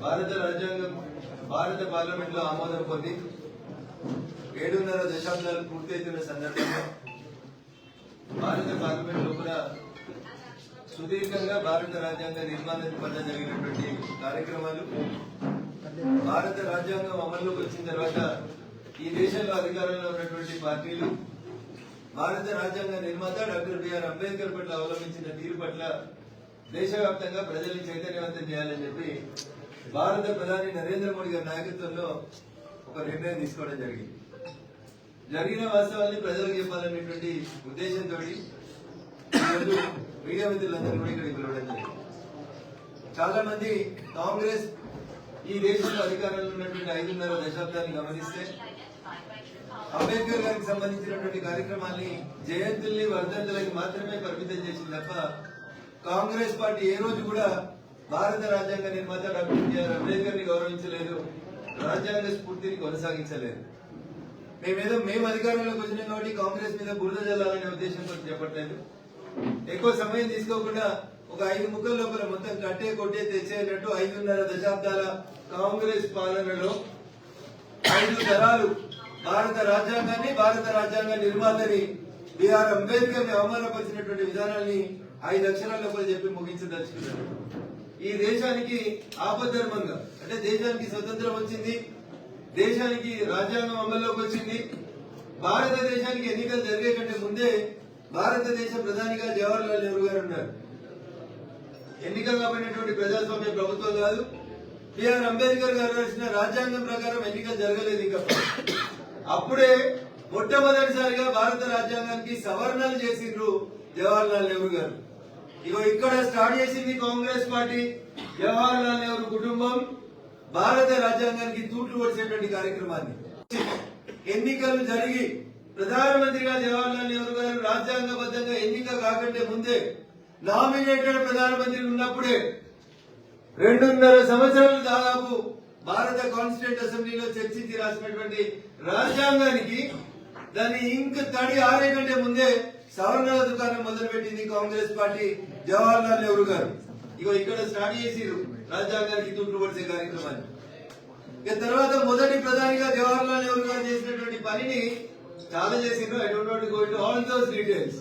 భారత రాజ్యాంగం భారత పార్లమెంట్లో ఆమోదం పొంది ఏడున్నర దశాబ్దాలు పూర్తయితున్న సందర్భంగా భారత పార్లమెంట్ లోపల సుదీర్ఘంగా భారత రాజ్యాంగ నిర్మాణం పట్ల జరిగినటువంటి కార్యక్రమాలు భారత రాజ్యాంగం అమల్లోకి వచ్చిన తర్వాత ఈ దేశంలో అధికారంలో ఉన్నటువంటి పార్టీలు భారత రాజ్యాంగ నిర్మాత డాక్టర్ బిఆర్ అంబేద్కర్ పట్ల అవలంబించిన తీరు పట్ల దేశవ్యాప్తంగా ప్రజల్ని చైతన్యవంతం చేయాలని చెప్పి భారత ప్రధాని నరేంద్ర మోడీ గారి నాయకత్వంలో ఒక నిర్ణయం తీసుకోవడం జరిగింది. జరిగిన వాస్తవాన్ని ప్రజలకు చెప్పాలనేటువంటి ఉద్దేశంతో మీడియా మిత్రులందరూ కూడా ఇక్కడికి పిలవడం జరిగింది. చాలా మంది కాంగ్రెస్ ఈ దేశంలో అధికారంలో ఉన్నటువంటి ఐదున్నర దశాబ్దాన్ని గమనిస్తే అంబేద్కర్ గారికి సంబంధించినటువంటి కార్యక్రమాల్ని జయంతుల్ని వర్ధంతులకి మాత్రమే పరిమితం చేసింది తప్ప కాంగ్రెస్ పార్టీ ఏ రోజు కూడా భారత రాజ్యాంగ నిర్మాత డాక్టర్ బిఆర్ అంబేద్కర్ని గౌరవించలేదు రాజ్యాంగ స్ఫూర్తిని కొనసాగించలేదు. మేమేదో మేము అధికారంలోకి వచ్చినాం కాబట్టి కాంగ్రెస్ మీద బురద జల్లాలనే ఉద్దేశంతో చెప్పట్లేదు ఎక్కువ సమయం తీసుకోకుండా ఒక ఐదు ముక్కల లోపల మొత్తం కట్టే కొట్టే తెచ్చేటట్టు ఐదున్నర దశాబ్దాల కాంగ్రెస్ పాలనలో ఐదు తరాలు భారత రాజ్యాంగాన్ని భారత రాజ్యాంగ నిర్మాతని బిఆర్ అంబేద్కర్ని అవమానపరిచినటువంటి విధానాన్ని ఐదు అక్షరాల లోపల చెప్పి ముగించదలుచుకున్నారు. ఈ దేశానికి ఆపద్ధర్మంగా అంటే దేశానికి స్వతంత్రం వచ్చింది దేశానికి రాజ్యాంగం అమల్లోకి వచ్చింది భారతదేశానికి ఎన్నికలు జరిగే కంటే ముందే భారతదేశ ప్రధానిగా జవహర్లాల్ నెహ్రూ గారు ఉన్నారు. ఎన్నికలు కాబడినటువంటి ప్రజాస్వామ్య ప్రభుత్వం కాదు. బిఆర్ అంబేద్కర్ గారు రాసిన రాజ్యాంగం ప్రకారం ఎన్నికలు జరగలేదు ఇంకా. అప్పుడే మొట్టమొదటిసారిగా భారత రాజ్యాంగానికి సవరణలు చేసిండ్రు జవహర్లాల్ నెహ్రూ గారు. ఇగో ఇక్కడ స్టార్ట్ చేసింది కాంగ్రెస్ పార్టీ జవహర్లాల్ నెహ్రూ కుటుంబం భారత రాజ్యాంగానికి తూట్లు వచ్చేటువంటి కార్యక్రమాన్ని. ఎన్నికలు జరిగి ప్రధానమంత్రిగా జవహర్లాల్ నెహ్రూ గారు రాజ్యాంగబద్ధంగా ఎన్నిక కాకంటే ముందే నామినేటెడ్ ప్రధానమంత్రి ఉన్నప్పుడే రెండున్నర సంవత్సరాలు దాదాపు భారత కాన్స్టిట్యూంట్ అసెంబ్లీలో చర్చించి రాసినటువంటి రాజ్యాంగానికి దాని ఇంక తడి ఆరే కంటే ముందే సవరణల దుకాణం మొదలుపెట్టింది కాంగ్రెస్ పార్టీ జవహర్లాల్ నెహ్రూ గారు. ఇక ఇక్కడ స్టార్ట్ చేసిరు రాజ్యాంగానికి తూట్లు పడిసే కార్యక్రమాన్ని. తర్వాత మొదటి ప్రధానిగా జవహర్లాల్ నెహ్రూ గారు చేసినటువంటి పనిని చాలా చేసిండ్రు I don't want go to all those details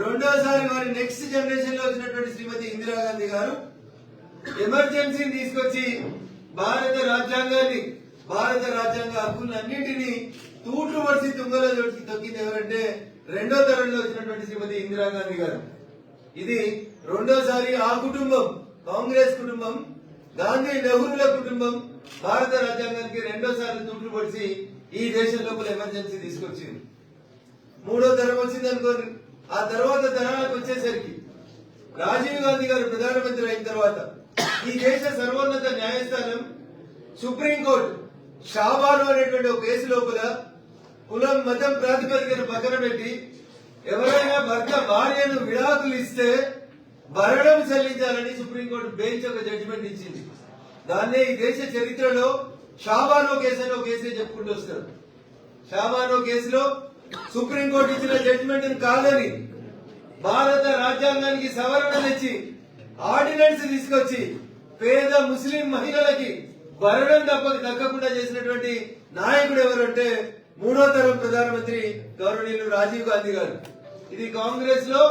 రెండోసారి వారి నెక్స్ట్ జనరేషన్లో వచ్చినటువంటి శ్రీమతి ఇందిరాగాంధీ గారు ఎమర్జెన్సీని తీసుకొచ్చి భారత రాజ్యాంగాన్ని భారత రాజ్యాంగ హక్కులన్నింటినీ తూట్లు పడిచి తుంగలో జోడిచి తొక్కింది ఎవరంటే రెండో తరంలో వచ్చినటువంటి శ్రీమతి ఇందిరాగాంధీ గారు. ఇది రెండోసారి ఆ కుటుంబం కాంగ్రెస్ కుటుంబం గాంధీ నెహ్రూల కుటుంబం భారత రాజ్యాంగానికి రెండోసారి తూట్లు పడిచి ఈ దేశం లోపల ఎమర్జెన్సీ తీసుకొచ్చింది. మూడో తరం వచ్చింది అనుకోండి. ఆ తర్వాత తరాలకు వచ్చేసరికి రాజీవ్ గాంధీ గారు ప్రధానమంత్రి అయిన తర్వాత ఈ దేశ సర్వోన్నత న్యాయస్థానం సుప్రీంకోర్టు షాబాను అనేటువంటి ఒక కేసు లోపల కులం మతం ప్రాతిపదికను పక్కన పెట్టి ఎవరైనా భర్త భార్యను విడాకులు ఇస్తే భరణం చెల్లించాలని సుప్రీంకోర్టు బెంచ్ ఒక జడ్జిమెంట్ ఇచ్చింది. దాన్నే ఈ దేశ చరిత్రలో షాబానో కేసు కేసే చెప్పుకుంటూ వస్తారు. షాబానో కేసులో సుప్రీంకోర్టు ఇచ్చిన జడ్జిమెంట్ కాదని భారత రాజ్యాంగానికి సవరణ తెచ్చి ఆర్డినెన్స్ తీసుకొచ్చి పేద ముస్లిం మహిళలకి భరణం తప్ప దక్కకుండా చేసినటువంటి నాయకుడు ఎవరంటే మూడో తరం ప్రధానమంత్రి గౌరవనీయులు రాజీవ్ గాంధీ గారు. ఇది కాంగ్రెస్లో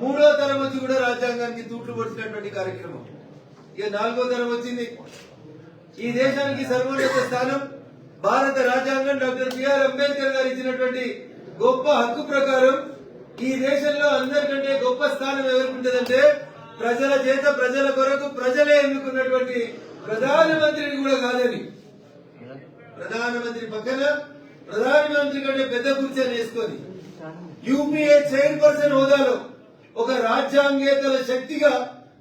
మూడో తరం వచ్చి కూడా రాజ్యాంగానికి తూట్లు పొడిచినటువంటి కార్యక్రమం. ఇక నాలుగో తరం వచ్చింది. ఈ దేశానికి సర్వోన్నత స్థానం భారత రాజ్యాంగం డాక్టర్ బిఆర్ అంబేద్కర్ గారు ఇచ్చినటువంటి గొప్ప హక్కు ప్రకారం ఈ దేశంలో అందరికంటే గొప్ప స్థానం ఎవరికి ఉంటుందంటే ప్రజల చేత ప్రజల కొరకు ప్రజలే ఎన్నుకున్నటువంటి ప్రధానమంత్రిని కూడా కాదని. ప్రధానమంత్రి పక్కన ప్రధానమంత్రి కంటే పెద్ద కుర్చీని వేసుకొని యూపీఏ చైర్పర్సన్ హోదాలో ఒక రాజ్యాంగేతర శక్తిగా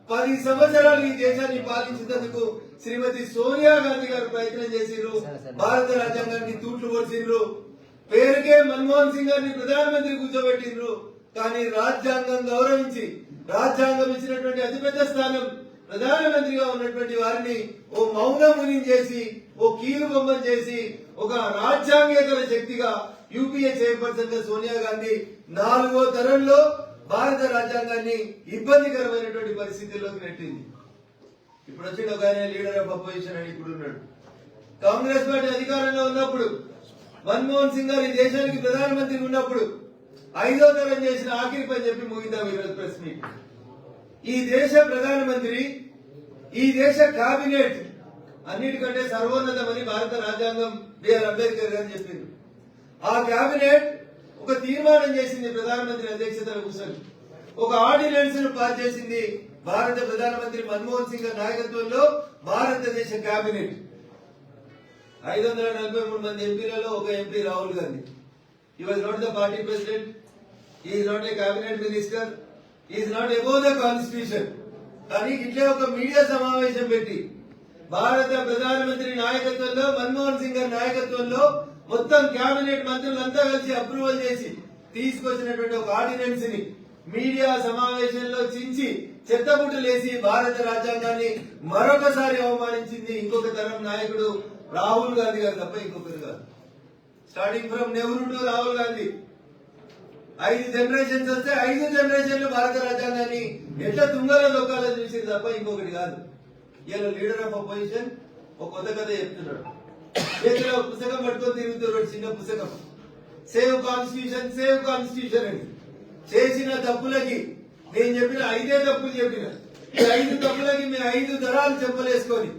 పది సంవత్సరాలు ఈ దేశాన్ని పాలించినందుకు శ్రీమతి సోనియా గాంధీ గారు ప్రయత్నం చేసిర్రు భారత రాజ్యాంగానికి తూట్లు పొడిచిండ్రు. పేరుకే మన్మోహన్ సింగ్ గారిని ప్రధానమంత్రి కూర్చోబెట్టిండ్రు. కానీ రాజ్యాంగం గౌరవించి రాజ్యాంగం ఇచ్చినటువంటి అతిపెద్ద స్థానం ప్రధానమంత్రిగా ఉన్నటువంటి వారిని ఓ మౌన ముని చేసి ఓ కీలు బొమ్మను చేసి ఒక రాజ్యాంగేతర శక్తిగా యూపీఏ చైర్పర్సన్గా సోనియా గాంధీ నాలుగో తరంలో భారత రాజ్యాంగాన్ని ఇబ్బందికరమైనటువంటి పరిస్థితుల్లోకి నెట్టింది. ఇప్పుడు వచ్చిన ఒక ఆయన లీడర్ ఆఫ్ అపోజిషన్ అని ఇప్పుడు ఉన్నాడు కాంగ్రెస్ పార్టీ అధికారంలో ఉన్నప్పుడు మన్మోహన్ సింగ్ గారు ఈ దేశానికి ప్రధానమంత్రి ఉన్నప్పుడు ఐదో తరం చేసిన ఆఖరి పని చెప్పి ముగిందాం ఈరోజు ప్రెస్ మీట్. ఈ దేశ ప్రధానమంత్రి ఈ దేశ కేబినెట్ అన్నిటికంటే సర్వోన్నతమని భారత రాజ్యాంగం బిఆర్ అంబేద్కర్ గారు చెప్పింది ఆ కేబినెట్ ఒక తీర్మానం చేసింది ప్రధానమంత్రి అధ్యక్షతన కూర్చొని. ఒక ఆర్డినెన్స్ను పాస్ చేసింది భారత ప్రధానమంత్రి మన్మోహన్ సింగ్ నాయకత్వంలో భారతదేశ కేబినెట్ ఐదు వందల నలభై మూడు మంది ఎంపీలలో ఒక MP Rahul Gandhi. He was not the party president is not a cabinet minister is not above the constitution కానీ ఇట్లే ఒక మీడియా సమావేశం పెట్టి భారత ప్రధానమంత్రి నాయకత్వంలో మన్మోహన్ సింగ్ గారి నాయకత్వంలో మొత్తం కేబినెట్ మంత్రులంతా కలిసి అప్రూవల్ చేసి తీసుకొచ్చినటువంటి ఒక ఆర్డినెన్స్ని మీడియా సమావేశంలో చించి చెత్తబుట్టలేసి భారత రాజ్యాంగాన్ని మరొకసారి అవమానించింది ఇంకొక తరం నాయకుడు రాహుల్ గాంధీ గారు తప్ప ఇంకొకరు కాదు. Starting from Nehru to Rahul Gandhi. ఐదు జనరేషన్స్ వస్తే ఐదు జనరేషన్లు భారత రాజ్యాంగాన్ని ఎట్లా తుంగలో దొక్కాలో చూసింది తప్ప ఇంకొకటి కాదు. ఇలా లీడర్ ఆఫ్ అపోజిషన్ ఒక కొత్త కథ చెప్తున్నాడు. చేతిలో పుస్తకం పట్టుకొని తిరుగుతున్నాడు చిన్న పుస్తకం. సేవ్ కాన్స్టిట్యూషన్ సేవ్ కాన్స్టిట్యూషన్ అని. చేసిన తప్పులకి నేను చెప్పిన ఐదే తప్పులు చెప్పిన. ఈ ఐదు తప్పులకి మీ ఐదు తరాలు చెప్పలేసుకొని.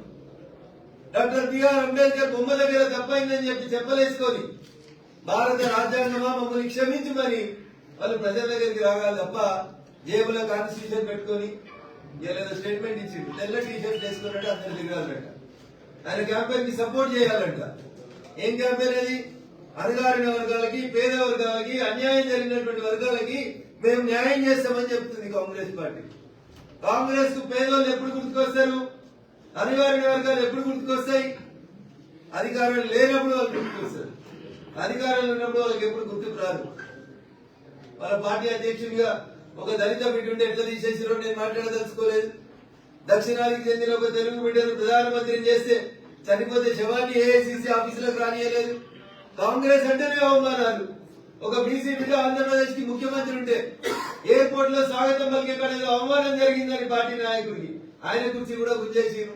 డాక్టర్ బిఆర్ అంబేద్కర్ బొమ్మ దగ్గర తప్పైందని చెప్పి చెప్పలేసుకొని భారత రాజ్యాంగమా మమ్మల్ని మరి వాళ్ళు ప్రజల దగ్గరికి రాగాలి తప్ప జేబులో కాన్స్టిట్యూషన్ పెట్టుకొని ఏదో స్టేట్మెంట్ ఇచ్చింది తెల్ల టీ షర్ట్ వేసుకున్నట్టు అందరు తిరగాలంట ఆయన క్యాంపెయిన్కి సపోర్ట్ చేయాలంట. ఏం క్యాంపెయిన్ అది? అణగారిన వర్గాలకి పేద వర్గాలకి అన్యాయం జరిగినటువంటి వర్గాలకి మేము న్యాయం చేస్తామని చెప్తుంది కాంగ్రెస్ పార్టీ. కాంగ్రెస్కు పేదోళ్ళు ఎప్పుడు గుర్తుకొస్తారు? అణగారిన వర్గాలు ఎప్పుడు గుర్తుకొస్తాయి? అధికారం లేనప్పుడు వాళ్ళు గుర్తుకొస్తారు. అధికారంలో ఉన్నప్పుడు వాళ్ళకి ఎప్పుడు గుర్తుకు రాదు. వాళ్ళ పార్టీ అధ్యక్షుడిగా ఒక దళిత బిడ్డ ఉంటే ఎట్లా తీసేసారో నేను మాట్లాడదలుచుకోలేదు. దక్షిణాదికి చెందిన ఒక తెలుగు బిడ్డను ప్రధానమంత్రిని చేస్తే చనిపోతే శవాన్ని ఏఐసిసి ఆఫీసులకు రానియలేదు. కాంగ్రెస్ అంటేనే అవమానాలు. ఒక బీసీ బిడ్డ ఆంధ్రప్రదేశ్కి ముఖ్యమంత్రి ఉంటే ఎయిర్పోర్ట్లో స్వాగతం పలికే అవమానం జరిగిందని పార్టీ నాయకుడికి ఆయన గురించి కూడా గుంజేసిరు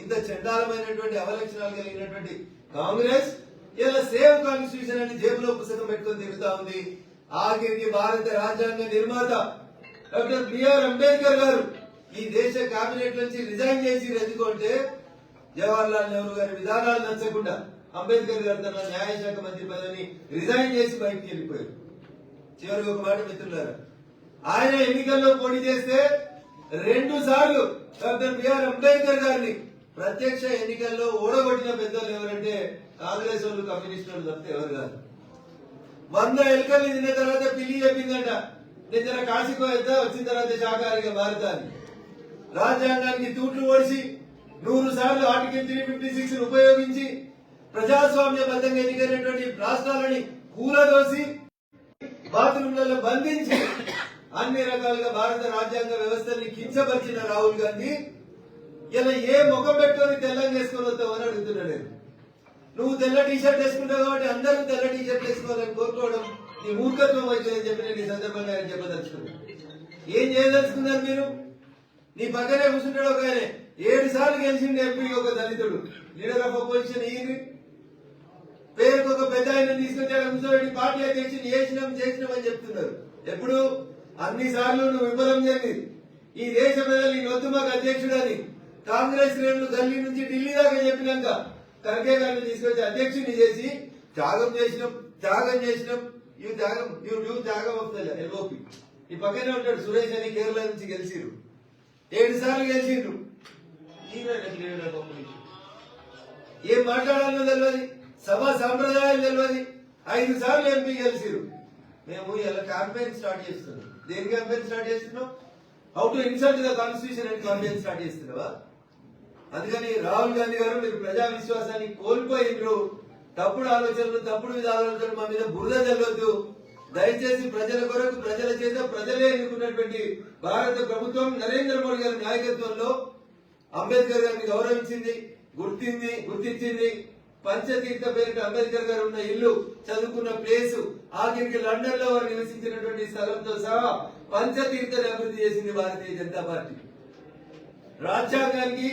ఇంత చండాలమైనటువంటి అవలక్షణాలు కలిగినటువంటి కాంగ్రెస్ ఇలా సేవ్ కాన్స్టిట్యూషన్ అని జేబులో పుస్తకం పెట్టుకొని తిరుగుతా ఉంది. ఆఖరికి భారత రాజ్యాంగ నిర్మాత డాక్టర్ బిఆర్ అంబేద్కర్ గారు. ఈ దేశ కేబినెట్ నుంచి రిజైన్ చేసి ఎందుకంటే జవహర్లాల్ నెహ్రూ గారి విధానాలు నచ్చకుండా అంబేద్కర్ గారు తన న్యాయశాఖ మంత్రి పదవిని రిజైన్ చేసి బయటికి వెళ్ళిపోయారు. చివరికి ఒక మాట మిత్రులారా ఆయన ఎన్నికల్లో పోటీ చేస్తే రెండు సార్లు డాక్టర్ బిఆర్ అంబేద్కర్ గారిని ప్రత్యక్ష ఎన్నికల్లో ఓడగొట్టిన పెద్దలు ఎవరంటే కాంగ్రెస్ వాళ్ళు కమ్యూనిస్ట్ వాళ్ళు తప్పితే ఎవరు కాదు. వంద ఎలుకల్ని తిన్న తర్వాత పిల్లి చెప్పిందంట నిన్న కాశీకో వచ్చిన తర్వాత శాకాహారిగా మారుతా అని రాజ్యాంగానికి తూట్లు ఓడిసి నూరు సార్లు ఆర్టికల్ త్రీ ఫిఫ్టీ సిక్స్ ఉపయోగించి ప్రజాస్వామ్యబద్ధంగా ఎన్నికైనటువంటి రాష్ట్రాలని కూలదోసి బాత్రూంలలో బంధించి అన్ని రకాలుగా భారత రాజ్యాంగ వ్యవస్థని కించపరిచిన రాహుల్ గాంధీ ఇలా ఏ ముఖం పెట్టుకొని తెల్లని వేసుకొని వస్తామని అడుగుతున్నా నేను నువ్వు తెల్ల టీషర్ట్ వేసుకుంటావు కాబట్టి అందరూ తెల్ల టీషర్ట్ వేసుకోవాలని కోరుకోవడం నీ మూర్ఖత్వం అవుతుందని చెప్పి నేను ఈ సందర్భంగా ఆయన చెప్పదలుచుకున్నాను. ఏం చేయదలుచుకున్నారు మీరు? నీ పక్కనే కూర్చుంటాడు ఒక ఆయన ఏడు సార్లు గెలిచిండు ఎంపీ ఒక దళితుడు. లీడర్ ఆఫ్ అపోజిషన్ ఈయన పేరుకు ఒక పెద్ద ఆయన తీసుకొచ్చాడు కూర్చోబెట్టి పార్టీ అధ్యక్షుడు చేసినాం చేసినాం అని చెప్తున్నారు. ఎప్పుడు? అన్ని సార్లు నువ్వు విఫలం జరిగింది ఈ దేశ ప్రజలు ఈ నొత్తు మాకు అధ్యక్షుడని. కాంగ్రెస్ శ్రేణులు గల్లీ నుంచి ఢిల్లీ దాకా చెప్పినాక ఖర్గే గారిని తీసుకొచ్చి అధ్యక్షుడిని చేసి త్యాగం చేసినాం త్యాగం చేసినాం. ఈ త్యాగం యూ డూ త్యాగం వస్తుంది ఎల్ఓపి. ఈ పక్కనే ఉంటాడు సురేష్ అని కేరళ నుంచి గెలిచిరు ఏడు సార్లు గెలిచిండ్రు. ఏం మాట్లాడాలో తెలియదు సభ సాంప్రదాయాలు తెలియదు ఐదు సార్లు ఎంపీ గెలిచిరు మేము ఇలా క్యాంపెయిన్ స్టార్ట్ చేస్తున్నాం. దేని క్యాంపెయిన్ స్టార్ట్ చేస్తున్నాం? How to insult the constitution అని క్యాంపెయిన్ స్టార్ట్ చేస్తున్నావా? అందుకని రాహుల్ గాంధీ గారు మీరు ప్రజా విశ్వాసాన్ని కోల్పోయిండ్రు తప్పుడు ఆలోచనలు తప్పుడు ఆలోచనలు మా మీద బురద చల్లొద్దు దయచేసి ప్రజల కొరకు ప్రజల చేత ప్రజలే ఎన్నుకున్నటువంటి భారత ప్రభుత్వం నరేంద్ర మోడీ గారి నాయకత్వంలో అంబేద్కర్ గారిని గౌరవించింది గుర్తింది గుర్తించింది. పంచతీర్థ పేరిట అంబేద్కర్ గారు ఉన్న ఇల్లు చదువుకున్న ప్లేసు ఆఖరికి లండన్లో వారు నివసించినటువంటి స్థలంతో సహా పంచతీర్థని అభివృద్ధి చేసింది భారతీయ జనతా పార్టీ. రాజ్యాంగానికి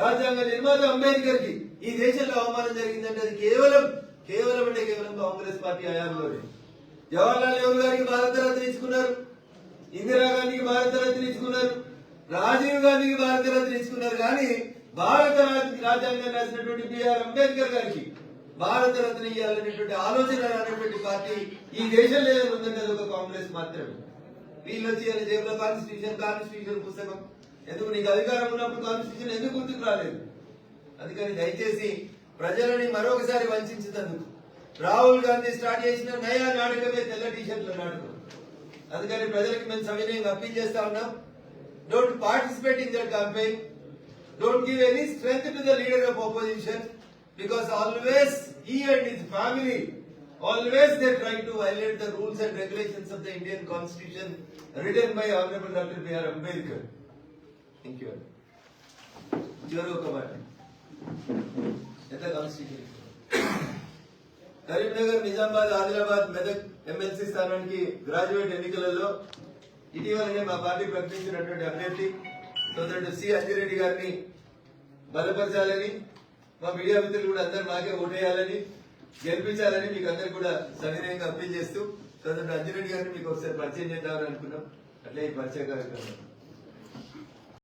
రాజ్యాంగ నిర్మాత అంబేద్కర్కి ఈ దేశంలో అవమానం జరిగిందంటే అది కేవలం కేవలం అంటే కేవలం కాంగ్రెస్ పార్టీ హయాంలోనే. జవహర్లాల్ నెహ్రూ గారికి భారతరత్న ఇచ్చుకున్నారు ఇందిరాగాంధీకి భారతరత్న ఇచ్చుకున్నారు రాజీవ్ గాంధీకి భారతరత్న ఇచ్చుకున్నారు కానీ భారత రాజ్యాంగం రాసినటువంటి బిఆర్ అంబేద్కర్ గారికి భారతరత్న ఇవ్వాలనేటువంటి ఆలోచన రానటువంటి పార్టీ ఈ దేశంలో ఏదైనా ఉందంటే అది ఒక కాంగ్రెస్ మాత్రమే. వీళ్ళు వచ్చి జేబులో కాన్స్టిట్యూషన్ కాన్స్టిట్యూషన్ పుస్తకం. ఎందుకు నీకు అధికారం ఉన్నప్పుడు కాన్స్టిట్యూషన్ ఎందుకు గుర్తుకు రాలేదు? అందుకని దయచేసి ప్రజలని మరొకసారి వంచినందుకు రాహుల్ గాంధీ స్టార్ట్ చేసిన నయా నాటకమే తెల్ల టీషర్ట్ల నాటకం అందుకని ప్రజలకు మేము సవినయంగా అప్పీల్ చేస్తా ఉన్నాం don't participate in that campaign don't give any strength to the leader of opposition because always he and his family always they try to violate the rules and regulations of the Indian constitution written by honorable Dr. B.R. Ambedkar. Thank you. చివరి ఒక మాట ఎంత constitution Karimnagar Nizamabad Adilabad Medak MLC స్థానానికి graduate ఎన్నికలలో ఇటీవలనే మా party ప్రకటించినటువంటి అభ్యర్థి సోదరుడు సి అంజిరెడ్డి గారిని బలపరచాలని మా మీడియా మిత్రులు కూడా అందరు మాకే ఓటేయాలని గెలిపించాలని మీకు అందరు కూడా సవినయంగా అప్పీల్ చేస్తూ సోదరుడు అంజిరెడ్డి గారిని మీకు ఒకసారి పరిచయం చేద్దామని అనుకున్నాం. అట్లే ఈ పరిచయ కార్యక్రమం.